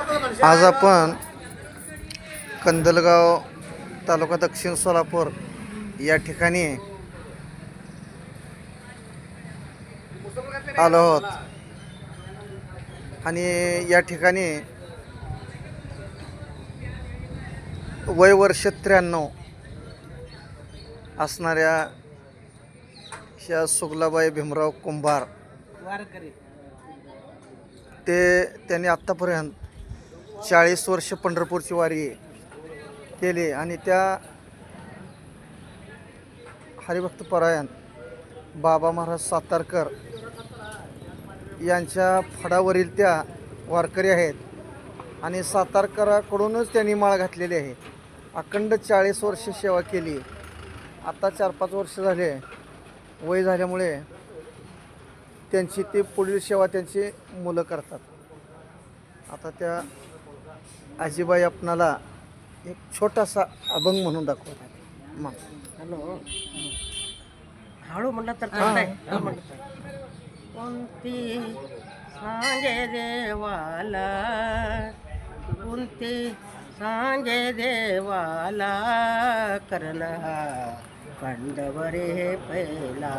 आज आपण कंदलगाव तालुका दक्षिण सोलापूर या ठिकाणी आलो आहोत. आणि या ठिकाणी वय वर्ष त्र्याण्णव असणाऱ्या ह्या सुगलाबाई भीमराव कुंभार ते त्यांनी आत्तापर्यंत चाळीस वर्ष पंढरपूरची वारी केली आणि त्या हरिभक्त परायण बाबा महाराज सातारकर यांच्या फडावरील त्या वारकरी आहेत. आणि सातारकराकडूनच त्यांनी माळ घातलेली आहे. अखंड चाळीस वर्ष सेवा केली. आता चार पाच वर्ष झाले. वय झाल्यामुळे त्यांची ती पुढील सेवा त्यांची मुलं करतात. आता त्या आजीबाई आपणाला एक छोटासा अभंग म्हणून दाखवतात. मग हॅलो. हळू म्हणलं तर कोणती सांगे देवाला कोणती सांगे देवाला करणा पांडवरे पहिला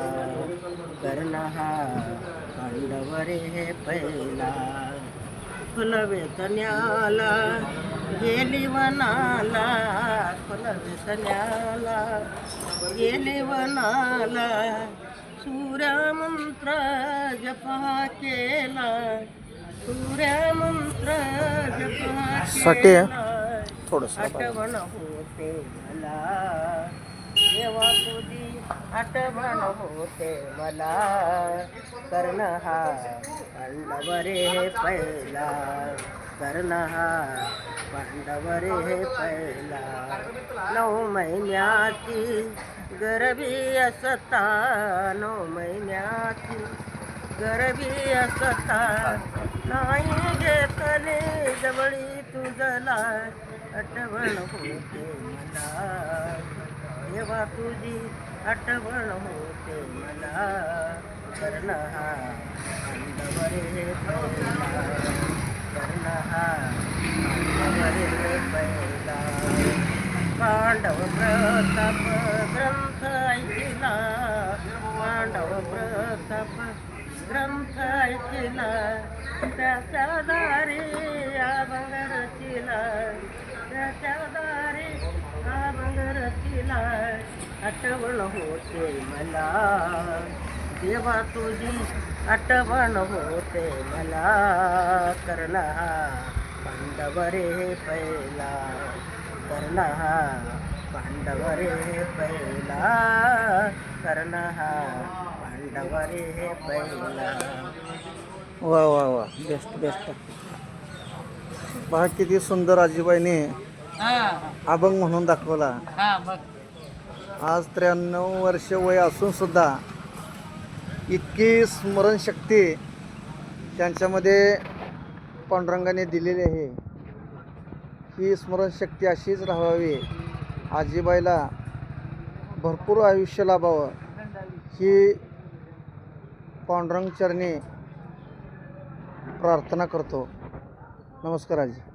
करणा पांडवरे पहिला. फुलवेतन्याला गेली वनाला फुलवेतन्याला गेली वनाला सूर्यमंत्र जपा केला सूर्यमंत्र जपा. केला थोडंसं आठवण होते मला देवा तुझी आठवण होते मला. कर्ण हा पांडवरे पहिला कर्ण हा पांडवरे पहिला. नऊ महिन्याची गरबी असता. नऊ महिन्याची गरबी असता. नाही घेतले जवळी तुझला आठवण होते मला. जेव्हा तुझी आठवण होते मला. कर्ण हा पहिला. कर्ण हा पांडवरे पहिला. पांडव प्रताप ग्रंथ ऐकिला. पांडव प्रताप ग्रंथ ऐकिला. त्याच्या दारी अभंग रचिला त्याच्या दारी अभंग आठवण होते मला. देवा तुझी आठवण होते मला. करला पांडवरे पहिला. करला पांडवरे पहिला. करला पांडवरे पहिला. वा वा वा. बेस्ट बेस्ट पहा किती सुंदर आजीबाईने अभंग म्हणून दाखवला. हा आज त्र्याण्णव वर्ष वय असून सुद्धा इतकी स्मरणशक्ती त्यांच्यामध्ये पांडुरंगाने दिलेली आहे. ही स्मरणशक्ती अशीच राहावी आजीबाईला भरपूर आयुष्य लाभावं. ही पांडुरंग चरणी प्रार्थना करतो. नमस्कार आजी.